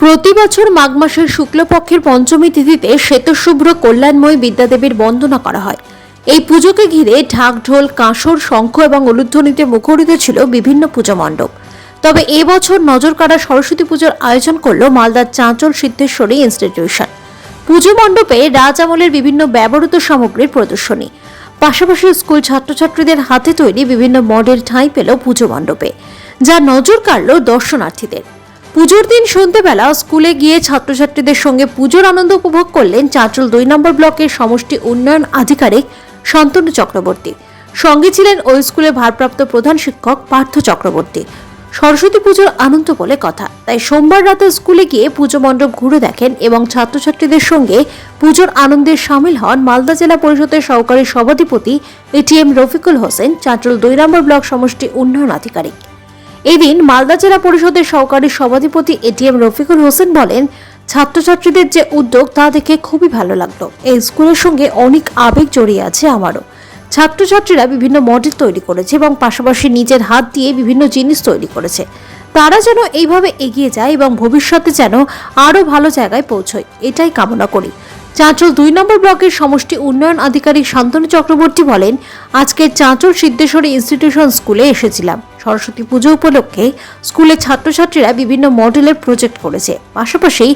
প্রতি বছর মাঘ মাসের শুক্লপক্ষের পঞ্চমী তিথিতে শ্বেতশুভ্র কল্যাণময় বিদ্যাদেবীর বন্দনা করা হয়। এই পুজোকে ঘিরে ঢাক, ঢোল, কাঁসর, শঙ্খ এবং উলুধ্বনিতে মুখরিত ছিল বিভিন্ন পুজো মণ্ডপ। তবে এবছর নজর কাড়া সরস্বতী পুজোর আয়োজন করল মালদার চাঁচল সিদ্ধেশ্বরী ইনস্টিটিউশন। পুজো মণ্ডপে রাজ আমলের বিভিন্ন ব্যবহৃত সামগ্রীর প্রদর্শনী। পাশাপাশি স্কুল ছাত্রছাত্রীদের হাতে তৈরি বিভিন্ন মডেল ঠাঁই পেল পুজো মণ্ডপে, যা নজর কাড়ল দর্শনার্থীদের। পুজোর দিন সন্ধ্যেবেলা স্কুলে গিয়ে ছাত্রছাত্রীদের সঙ্গে পুজোর আনন্দ উপভোগ করলেন চাঁচল দুই নম্বর ব্লকের সমষ্টি উন্নয়ন আধিকারিক শান্তনু চক্রবর্তী। সঙ্গে ছিলেন ওই স্কুলের ভারপ্রাপ্ত প্রধান শিক্ষক পার্থ চক্রবর্তী। সরস্বতী পুজোর আনন্দ বলে কথা। তাই সোমবার রাতে স্কুলে গিয়ে পুজো মণ্ডপ ঘুরে দেখেন এবং ছাত্রছাত্রীদের সঙ্গে পুজোর আনন্দে সামিল হন মালদা জেলা পরিষদের সহকারী সভাধিপতি এটিএম রফিকুল হোসেন, চাঁচল দুই নম্বর ব্লক সমষ্টি উন্নয়ন আধিকারিক। এদিন মালদা জেলা পরিষদের সহকারী সভাধিপতি এটিএম রফিকুল হোসেন বলেন, ছাত্রছাত্রীদের যে উদ্যোগ, তা দেখে খুবই ভালো লাগল। এই স্কুলের সঙ্গে অনেক আবেগ জড়িয়ে আছে আমারও। ছাত্রছাত্রীরা বিভিন্ন মডেল তৈরি করেছে এবং পাশাপাশি নিজের হাত দিয়ে বিভিন্ন জিনিস তৈরি করেছে। তারা যেন এইভাবে এগিয়ে যায় এবং ভবিষ্যতে যেন আরও ভালো জায়গায় পৌঁছয়, এটাই কামনা করি। চাঁচল দুই নম্বর ব্লকের সমষ্টি উন্নয়ন আধিকারিক শান্তনু চক্রবর্তী বলেন, আজকে চাঁচল সিদ্ধেশ্বরী ইনস্টিটিউশন স্কুলে এসেছিলাম। সরস্বতী পুজো উপলক্ষে স্কুলের ছাত্রছাত্রীরা বিভিন্ন মডেলের প্রজেক্ট করেছে। পাশাপাশি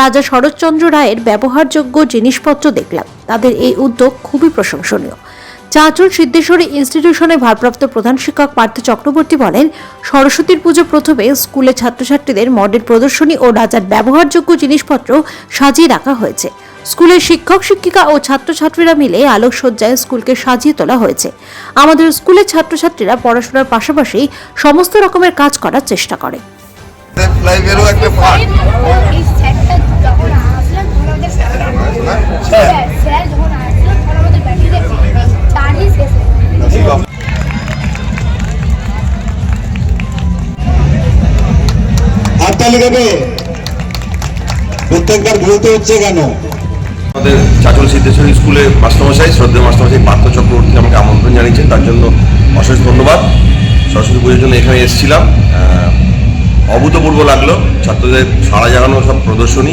রাজা শরৎচন্দ্র রায়ের ব্যবহারযোগ্য জিনিসপত্র দেখলাম। তাদের এই উদ্যোগ খুবই প্রশংসনীয়। চাঁচল সিদ্ধেশ্বরী ইনস্টিটিউশনের ভারপ্রাপ্ত প্রধান শিক্ষক পার্থ চক্রবর্তী বলেন, সরস্বতীর পুজো প্রথমে স্কুলে ছাত্রছাত্রীদের মডেল প্রদর্শনী ও রাজার ব্যবহারযোগ্য জিনিসপত্র সাজিয়ে রাখা হয়েছে। স্কুলের শিক্ষক শিক্ষিকা ও ছাত্রছাত্রীরা মিলে আলোকসজ্জায় স্কুলকে সাজিয়ে তোলা হয়েছে। আমাদের স্কুলের ছাত্রছাত্রীরা পড়াশোনার পাশাপাশি সমস্ত রকমের কাজ করার চেষ্টা করে। হাততালি দেবে? প্রত্যেকবার বলতে হচ্ছে কেন? আমাদের চাচল সিদ্ধেশ্বরী স্কুলে মাস্টারমশাই শ্রদ্ধে মাস্টারমশাই পার্থ চক্রবর্তী আমাকে আমন্ত্রণ জানিয়েছেন। তার জন্য অশেষ ধন্যবাদ। সরস্বতী পুজোর জন্য এখানে এসেছিলাম। অভূতপূর্ব লাগল। ছাত্রদের সাড়া জাগানো সব প্রদর্শনী।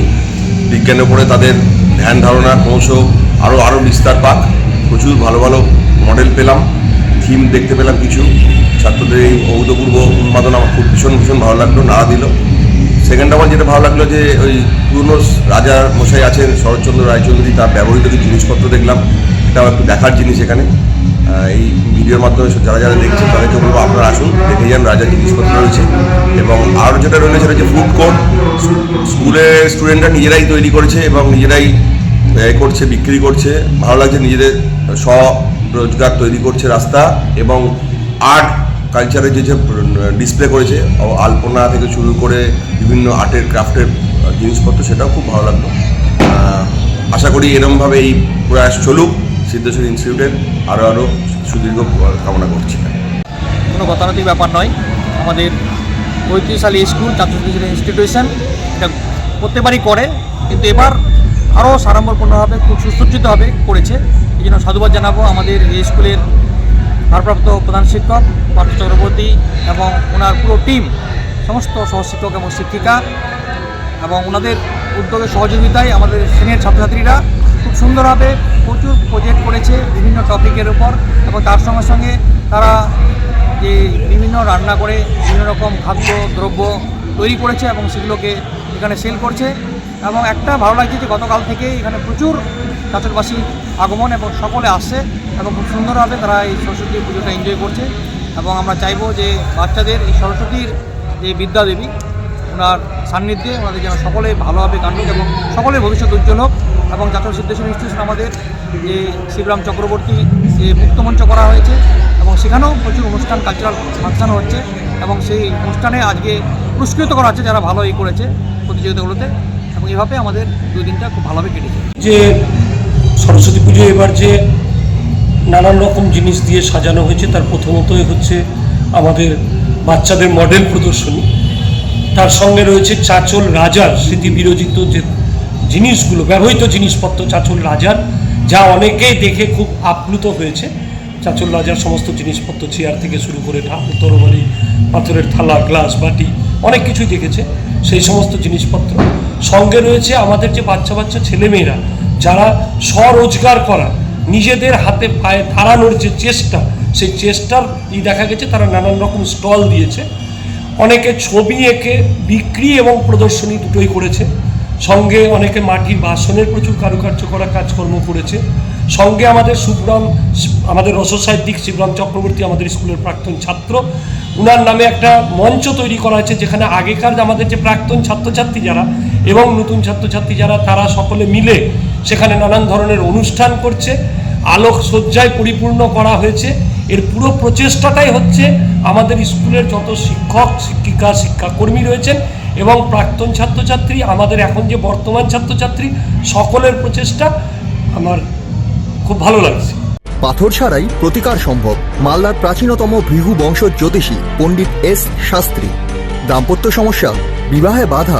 বিজ্ঞানের উপরে তাদের ধ্যান ধারণা ক্রমশ আরও আরও বিস্তার পাক। প্রচুর ভালো ভালো মডেল পেলাম। থিম দেখতে পেলাম কিছু। ছাত্রদের এই অভূতপূর্ব উন্মাদনা আমার খুব ভীষণ ভীষণ ভালো লাগল, নাড়া দিল। সেকেন্ড আমার যেটা ভালো লাগল যে ওই পুরনো রাজার মশাই আছেন, শরৎচন্দ্র রায়চৌধুরী, তার ব্যবহৃত কিছু জিনিসপত্র দেখলাম। এটাও একটু দেখার জিনিস এখানে। এই ভিডিওর মাধ্যমে যারা যারা দেখছেন, তাদেরকে বলব আপনারা আসুন, দেখে যান রাজার জিনিসপত্র রয়েছে। এবং আরও যেটা রয়েছে, সেটা হচ্ছে ফুড কোর্ট স্কুলের স্টুডেন্টরা নিজেরাই তৈরি করেছে এবং নিজেরাই করছে, বিক্রি করছে। ভালো লাগছে, নিজেদের স্ব রোজগার তৈরি করছে রাস্তা এবং আর্ট কালচারের যে যে ডিসপ্লে করেছে আলপনা থেকে শুরু করে বিভিন্ন আর্টের ক্রাফটের জিনিসপত্র, সেটাও খুব ভালো লাগল। আশা করি এরমভাবে এই প্রয়াস চলুক, সিদ্ধেশ্বর ইনস্টিটিউটের আরও আরও সুদীর্ঘ কামনা করছি। কোনো গতানুগতিক ব্যাপার নয়। আমাদের ঐতিহ্যশালী স্কুল, ছাত্রছাত্রীদের ইনস্টিটিউশন এটা প্রত্যেকবারই করে, কিন্তু এবার আরও সাড়ম্বরপূর্ণভাবে খুব সুসজ্জিতভাবে করেছে। এই জন্য সাধুবাদ জানাব আমাদের এই স্কুলের ভারপ্রাপ্ত প্রধান শিক্ষক, পার্থ চক্রবর্তী এবং ওনার পুরো টিম, সমস্ত সহশিক্ষক এবং শিক্ষিকা এবং ওনাদের উদ্যোগের সহযোগিতায় আমাদের সিনিয়র ছাত্রছাত্রীরা খুব সুন্দরভাবে প্রচুর প্রজেক্ট করেছে বিভিন্ন টপিকের উপর এবং তার সঙ্গে সঙ্গে তারা যে বিভিন্ন রান্না করে বিভিন্ন রকম খাদ্য, দ্রব্য তৈরি করেছে এবং সেগুলোকে এখানে সেল করছে। এবং একটা ভালো লাগছে যে গতকাল থেকে এখানে প্রচুর চাচলবাসী আগমন এবং সকলে আসছে এবং খুব সুন্দরভাবে তারা এই সরস্বতী পুজোটা এনজয় করছে এবং আমরা চাইব যে বাচ্চাদের এই সরস্বতীর যে বিদ্যা দেবী, ওনার সান্নিধ্যে ওনাদের যেন সকলে ভালোভাবে কাটুক এবং সকলের ভবিষ্যৎ উজ্জ্বল হোক এবং জাতীয় সিদ্ধেশ্বর ইনস্টিটিউশন আমাদের যে শিবরাম চক্রবর্তী যে মুক্তমঞ্চ করা হয়েছে এবং সেখানেও প্রচুর অনুষ্ঠান কালচারাল ফাংশন হচ্ছে এবং সেই অনুষ্ঠানে আজকে পুরস্কৃত করা হচ্ছে যারা ভালো এই করেছে প্রতিযোগিতাগুলোতে। এবং এইভাবে আমাদের দুই দিনটা খুব ভালোভাবে কেটেছে। যে সরস্বতী পুজো এবার যে নানান রকম জিনিস দিয়ে সাজানো হয়েছে, তার প্রথমতই হচ্ছে আমাদের বাচ্চাদের মডেল প্রদর্শনী। তার সঙ্গে রয়েছে চাচল রাজার স্মৃতি বিরোচিত যে জিনিসগুলো, ব্যবহৃত জিনিসপত্র চাচল রাজার, যা অনেকেই দেখে খুব আপ্লুত হয়েছে। চাচল রাজার সমস্ত জিনিসপত্র চেয়ার থেকে শুরু করে ঠাকুর তরবারি, পাথরের থালা, গ্লাস, বাটি, অনেক কিছুই দেখেছে। সেই সমস্ত জিনিসপত্র সঙ্গে রয়েছে আমাদের যে বাচ্চা বাচ্চা ছেলেমেয়েরা, যারা স্বরোজগার করা, নিজেদের হাতে পায়ে দাঁড়ানোর যে চেষ্টা, সেই চেষ্টার ই দেখা গেছে, তারা নানান রকম স্টল দিয়েছে। অনেকে ছবি এঁকে বিক্রি এবং প্রদর্শনী দুটোই করেছে। সঙ্গে অনেকে মাটির বাসনের প্রচুর কারুকার্য করা কাজকর্ম করেছে। সঙ্গে আমাদের সুব্রাম, আমাদের রসসাহিত্যিক শিবরাম চক্রবর্তী, আমাদের স্কুলের প্রাক্তন ছাত্র, উনার নামে একটা মঞ্চ তৈরি করা হয়েছে, যেখানে আগেকার আমাদের যে প্রাক্তন ছাত্রছাত্রী যারা এবং নতুন ছাত্রছাত্রী যারা, তারা সকলে মিলে সেখানে নানান ধরনের অনুষ্ঠান করছে, আলোক সজ্জায় পরিপূর্ণ করা হয়েছে। এর পুরো প্রচেষ্টাটাই হচ্ছে আমাদের স্কুলের যত শিক্ষক, শিক্ষিকা, শিক্ষাকর্মী রয়েছেন এবং প্রাক্তন ছাত্রছাত্রী, আমাদের এখন যে বর্তমান ছাত্রছাত্রী, সকলের প্রচেষ্টা আমার খুব ভালো লাগছে। পাথর ছাড়াই প্রতিকার সম্ভব, মালদার প্রাচীনতম ভৃহু বংশ জ্যোতিষী পণ্ডিত এস শাস্ত্রী। দাম্পত্য সমস্যা, বিবাহে বাধা